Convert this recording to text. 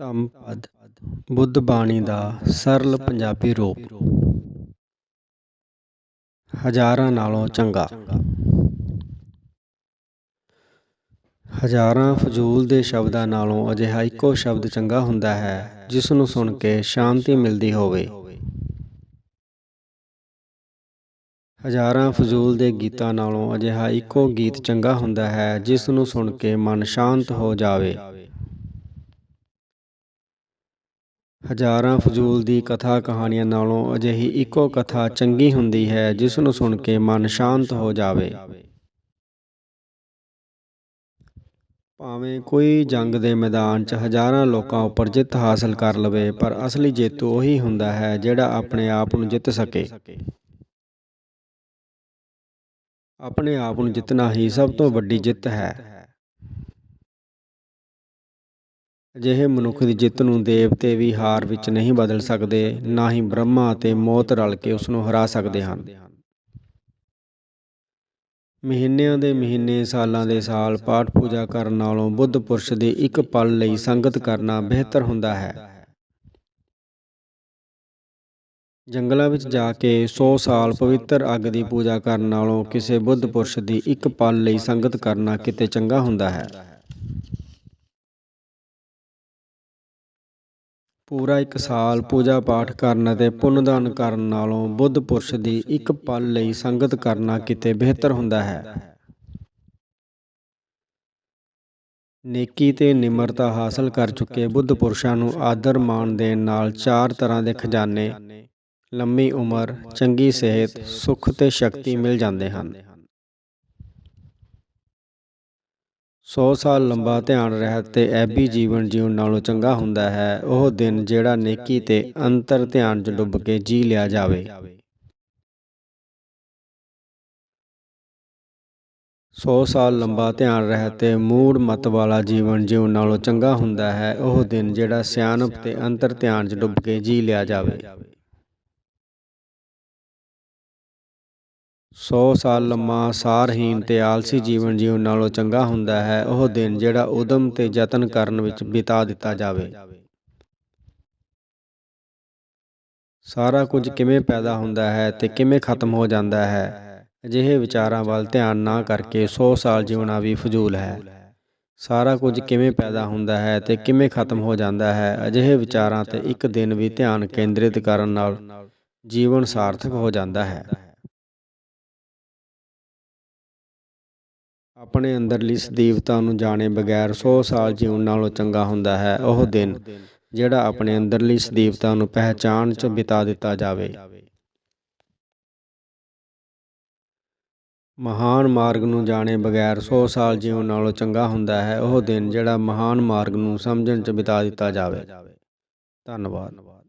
ਧੰਮਪਦ ਬੁੱਧ ਬਾਣੀ ਦਾ ਸਰਲ ਪੰਜਾਬੀ ਰੂਪ। ਹਜ਼ਾਰਾਂ ਨਾਲੋਂ ਚੰਗਾ। ਹਜ਼ਾਰਾਂ ਫਜ਼ੂਲ ਦੇ ਸ਼ਬਦਾਂ ਨਾਲੋਂ ਅਜਿਹਾ ਇੱਕੋ ਸ਼ਬਦ ਚੰਗਾ ਹੁੰਦਾ ਹੈ, ਜਿਸ ਨੂੰ ਸੁਣ ਕੇ ਸ਼ਾਂਤੀ ਮਿਲਦੀ ਹੋਵੇ। ਹਜ਼ਾਰਾਂ ਫਜ਼ੂਲ ਦੇ ਗੀਤਾਂ ਨਾਲੋਂ ਅਜਿਹਾ ਇੱਕੋ ਗੀਤ ਚੰਗਾ ਹੁੰਦਾ ਹੈ, ਜਿਸ ਨੂੰ ਸੁਣ ਕੇ ਮਨ ਸ਼ਾਂਤ ਹੋ ਜਾਵੇ। ਹਜ਼ਾਰਾਂ ਫਜ਼ੂਲ ਦੀ ਕਥਾ ਕਹਾਣੀਆਂ ਨਾਲੋਂ ਅਜਿਹੀ ਇੱਕੋ ਕਥਾ ਚੰਗੀ ਹੁੰਦੀ ਹੈ, ਜਿਸ ਨੂੰ ਸੁਣ ਕੇ ਮਨ ਸ਼ਾਂਤ ਹੋ ਜਾਵੇ। ਭਾਵੇਂ ਕੋਈ ਜੰਗ ਦੇ ਮੈਦਾਨ 'ਚ ਹਜ਼ਾਰਾਂ ਲੋਕਾਂ ਉੱਪਰ ਜਿੱਤ ਹਾਸਲ ਕਰ ਲਵੇ, ਪਰ ਅਸਲੀ ਜੇਤੂ ਉਹੀ ਹੁੰਦਾ ਹੈ ਜਿਹੜਾ ਆਪਣੇ ਆਪ ਨੂੰ ਜਿੱਤ ਸਕੇ। ਆਪਣੇ ਆਪ ਨੂੰ ਜਿੱਤਣਾ ਹੀ ਸਭ ਤੋਂ ਵੱਡੀ ਜਿੱਤ ਹੈ। ਅਜਿਹੇ ਮਨੁੱਖ ਦੀ ਜਿੱਤ ਨੂੰ ਦੇਵਤੇ ਵੀ ਹਾਰ ਵਿੱਚ ਨਹੀਂ ਬਦਲ ਸਕਦੇ, ਨਾ ਹੀ ਬ੍ਰਹਮਾ ਅਤੇ ਮੌਤ ਰਲ ਕੇ ਉਸ ਨੂੰ ਹਰਾ ਸਕਦੇ ਹਨ। ਮਹੀਨਿਆਂ ਦੇ ਮਹੀਨੇ, ਸਾਲਾਂ ਦੇ ਸਾਲ ਪਾਠ ਪੂਜਾ ਕਰਨ ਨਾਲੋਂ ਬੁੱਧ ਪੁਰਸ਼ ਦੀ ਇੱਕ ਪਲ ਲਈ ਸੰਗਤ ਕਰਨਾ ਬਿਹਤਰ ਹੁੰਦਾ ਹੈ। ਜੰਗਲਾਂ ਵਿੱਚ ਜਾ ਕੇ 100 ਸਾਲ ਪਵਿੱਤਰ ਅੱਗ ਦੀ ਪੂਜਾ ਕਰਨ ਨਾਲੋਂ ਕਿਸੇ ਬੁੱਧ ਪੁਰਸ਼ ਦੀ ਇੱਕ ਪਲ ਲਈ ਸੰਗਤ ਕਰਨਾ ਕਿਤੇ ਚੰਗਾ ਹੁੰਦਾ ਹੈ। ਪੂਰਾ ਇੱਕ ਸਾਲ ਪੂਜਾ ਪਾਠ ਕਰਨ ਅਤੇ ਪੁੰਨਦਾਨ ਕਰਨ ਨਾਲੋਂ ਬੁੱਧ ਪੁਰਸ਼ ਦੀ ਇੱਕ ਪਲ ਲਈ ਸੰਗਤ ਕਰਨਾ ਕਿਤੇ ਬਿਹਤਰ ਹੁੰਦਾ ਹੈ। ਨੇਕੀ ਤੇ ਨਿਮਰਤਾ ਹਾਸਲ ਕਰ ਚੁੱਕੇ ਬੁੱਧ ਪੁਰਸ਼ਾਂ ਨੂੰ ਆਦਰ ਮਾਣ ਦੇਣ ਨਾਲ ਚਾਰ ਤਰ੍ਹਾਂ ਦੇ ਖਜ਼ਾਨੇ, ਲੰਮੀ ਉਮਰ, ਚੰਗੀ ਸਿਹਤ, ਸੁੱਖ ਤੇ ਸ਼ਕਤੀ ਮਿਲ ਜਾਂਦੇ ਹਨ। 100 ਸਾਲ ਲੰਬਾ ਧਿਆਨ ਰਹਿਤ ਤੇ ਐਬੀ ਜੀਵਨ ਜਿਉਣ ਨਾਲੋਂ ਚੰਗਾ ਹੁੰਦਾ ਹੈ, ਉਹ ਦਿਨ ਜਿਹੜਾ ਨੇਕੀ ਤੇ ਅੰਤਰ ਧਿਆਨ 'ਚ ਡੁੱਬ ਕੇ ਜੀ ਲਿਆ ਜਾਵੇ। 100 ਸਾਲ ਲੰਬਾ ਧਿਆਨ ਰਹਿਤ ਤੇ ਮੂੜ ਮਤ ਵਾਲਾ ਜੀਵਨ ਜਿਉਣ ਨਾਲੋਂ ਚੰਗਾ ਹੁੰਦਾ ਹੈ, ਉਹ ਦਿਨ ਜਿਹੜਾ ਸਿਆਣਪ ਤੇ ਅੰਤਰ ਧਿਆਨ 'ਚ ਡੁੱਬ ਕੇ ਜੀ ਲਿਆ ਜਾਵੇ। 100 ਸਾਲ ਲੰਮਾ ਸਾਰਹੀਣ ਤੇ ਆਲਸੀ ਜੀਵਨ ਜੀਉਣ ਨਾਲੋਂ ਚੰਗਾ ਹੁੰਦਾ ਹੈ, ਉਹ ਦਿਨ ਜਿਹੜਾ ਉਦਮ ਤੇ ਯਤਨ ਕਰਨ ਵਿੱਚ ਬਿਤਾ ਦਿੱਤਾ ਜਾਵੇ। ਸਾਰਾ ਕੁਝ ਕਿਵੇਂ ਪੈਦਾ ਹੁੰਦਾ ਹੈ ਤੇ ਕਿਵੇਂ ਖਤਮ ਹੋ ਜਾਂਦਾ ਹੈ, ਅਜਿਹੇ ਵਿਚਾਰਾਂ ਵੱਲ ਧਿਆਨ ਨਾ ਕਰਕੇ 100 ਸਾਲ ਜਿਉਣਾ ਵੀ ਫਜ਼ੂਲ ਹੈ। ਸਾਰਾ ਕੁਝ ਕਿਵੇਂ ਪੈਦਾ ਹੁੰਦਾ ਹੈ ਤੇ ਕਿਵੇਂ ਖਤਮ ਹੋ ਜਾਂਦਾ ਹੈ, ਅਜਿਹੇ ਵਿਚਾਰਾਂ ਤੇ ਇੱਕ ਦਿਨ ਵੀ ਧਿਆਨ ਕੇਂਦਰਿਤ ਕਰਨ ਨਾਲ ਜੀਵਨ ਸਾਰਥਕ ਹੋ ਜਾਂਦਾ ਹੈ। ਆਪਣੇ ਅੰਦਰਲੀ ਸਦੀਵਤਾ ਨੂੰ ਜਾਣੇ ਬਗੈਰ 100 ਸਾਲ ਜਿਉਣ ਨਾਲੋਂ ਚੰਗਾ ਹੁੰਦਾ ਹੈ, ਉਹ ਦਿਨ, ਜਿਹੜਾ ਆਪਣੇ ਅੰਦਰਲੀ ਸਦੀਵਤਾ ਨੂੰ ਪਹਿਚਾਣ 'ਚ ਬਿਤਾ ਦਿੱਤਾ ਜਾਵੇ। ਮਹਾਨ ਮਾਰਗ ਨੂੰ ਜਾਣੇ ਬਗੈਰ 100 ਸਾਲ ਜਿਉਣ ਨਾਲੋਂ ਚੰਗਾ ਹੁੰਦਾ ਹੈ, ਉਹ ਦਿਨ ਜਿਹੜਾ ਮਹਾਨ ਮਾਰਗ ਨੂੰ ਸਮਝਣ 'ਚ ਬਿਤਾ ਦਿੱਤਾ ਜਾਵੇ। ਧੰਨਵਾਦ।